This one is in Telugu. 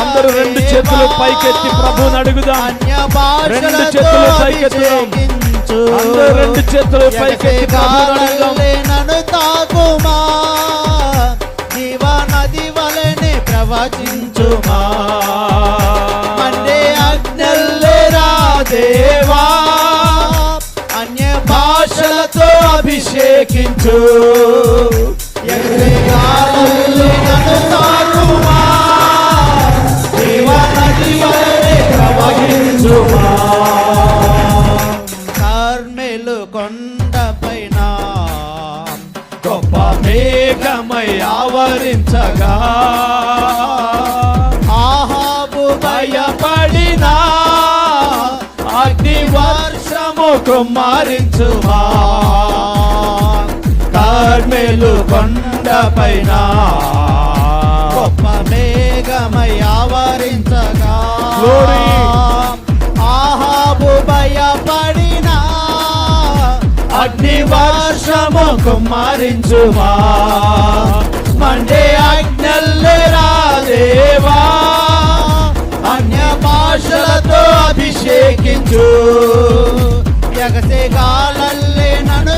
అందరూ రెండు చేతులు పైకెత్తి ప్రభువుని అడుగుదాం. అన్య రెండు చేతులు పైకెత్తుదాం. అందరూ రెండు చేతులు పైకెత్తి ప్రభువుని అడుగుదాం. నన్ను తాకుమా? జీవ నది వలెనే ప్రవచించుమా? మండే దేవా? అన్య భాషలతో అభిషేకించు. మేలు కొండపైన గొప్ప మేఘమై ఆవరించగా. ఆహాబు భయపడిన అగ్ని వర్షము కుమారించుమా కార్మెలు కొండపైన గొప్ప మేఘమై ఆవరించగా. వర్షము కుమారించుమా మండే అగ్నల్లే రాదేవా అన్య భాషలతో అభిషేకించు. ఎగసే గాలల్లే నన్ను